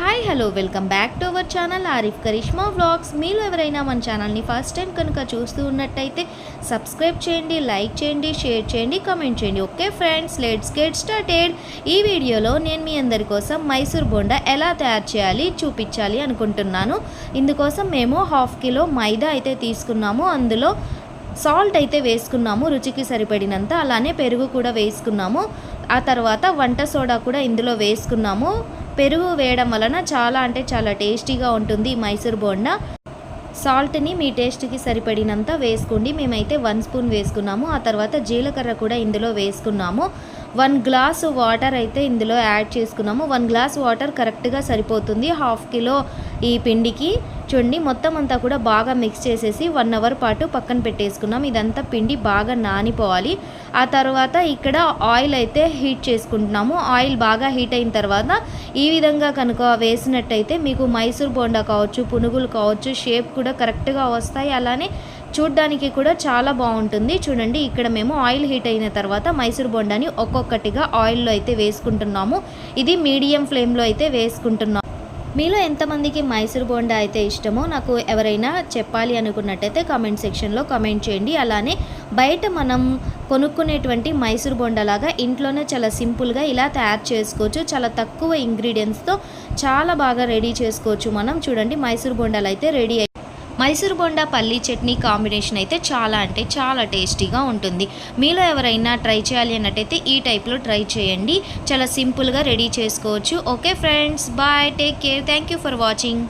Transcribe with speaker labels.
Speaker 1: Hi hello welcome back to our channel Arif Karishma vlogs మీరు ఎవరైనా మన ఛానల్ని ఫస్ట్ టైం కనుక చూస్తూ ఉన్నట్టయితే సబ్స్క్రైబ్ చేయండి లైక్ చేయండి షేర్ చేయండి కమెంట్ చేయండి. Okay friends let's get started ఈ వీడియోలో నేను మీ అందరి కోసం మైసూర్ బోండా ఎలా తయారు చేయాలి చూపించాలి అనుకుంటున్నాను. ఇందుకోసం మేము హాఫ్ కిలో మైదా అయితే తీసుకున్నాము. అందులో సాల్ట్ అయితే వేసుకున్నాము. రుచికి సరిపడినంత అలానే పెరుగు కూడా వేసుకున్నాము. ఆ తర్వాత వంట సోడా కూడా ఇందులో వేసుకున్నాము. పెరుగు వేయడం వలన చాలా అంటే చాలా టేస్టీగా ఉంటుంది మైసూర్ బోండా. సాల్ట్ని మీ టేస్ట్కి సరిపడినంత వేసుకోండి. మేమైతే వన్ స్పూన్ వేసుకున్నాము. ఆ తర్వాత జీలకర్ర కూడా ఇందులో వేసుకున్నాము. వన్ గ్లాస్ వాటర్ అయితే ఇందులో యాడ్ చేసుకున్నాము. వన్ గ్లాస్ వాటర్ కరెక్ట్గా సరిపోతుంది. హాఫ్ కిలో ఈ పిండికి. చూడండి మొత్తం అంతా కూడా బాగా మిక్స్ చేసేసి వన్ అవర్ పాటు పక్కన పెట్టేసుకున్నాం. ఇదంతా పిండి బాగా నానిపోవాలి. ఆ తర్వాత ఇక్కడ ఆయిల్ అయితే హీట్ చేసుకుంటున్నాము. ఆయిల్ బాగా హీట్ అయిన తర్వాత ఈ విధంగా కనుక వేసినట్టయితే మీకు మైసూర్ బోండా కావచ్చు పునుగులు కావచ్చు షేప్ కూడా కరెక్ట్గా వస్తాయి. అలానే చూడ్డానికి కూడా చాలా బాగుంటుంది. చూడండి ఇక్కడ మేము ఆయిల్ హీట్ అయిన తర్వాత మైసూర్ బొండాని ఒక్కొక్కటిగా ఆయిల్లో అయితే వేసుకుంటున్నాము. ఇది మీడియం ఫ్లేమ్లో అయితే వేసుకుంటున్నాము మీలో ఎంతమందికి మైసూర్ బోండా అయితే ఇష్టమో నాకు ఎవరైనా చెప్పాలి అనుకున్నట్టయితే కామెంట్ సెక్షన్లో కామెంట్ చేయండి. అలానే బయట మనం కొనుక్కునేటువంటి మైసూర్ బొండలాగా లాగా ఇంట్లోనే చాలా సింపుల్గా ఇలా తయారు చేసుకోవచ్చు. చాలా తక్కువ ఇంగ్రీడియంట్స్తో చాలా బాగా రెడీ చేసుకోవచ్చు మనం. చూడండి మైసూర్ బొండాలు అయితే రెడీ మైసూర్ బొండా పల్లీ చట్నీ కాంబినేషన్ అయితే చాలా అంటే చాలా టేస్టీగా ఉంటుంది. మీలో ఎవరైనా ట్రై చేయాలి అన్నట్టయితే ఈ టైప్లో ట్రై చేయండి. చాలా సింపుల్గా రెడీ చేసుకోవచ్చు. Okay friends bye take care. Thank you for watching.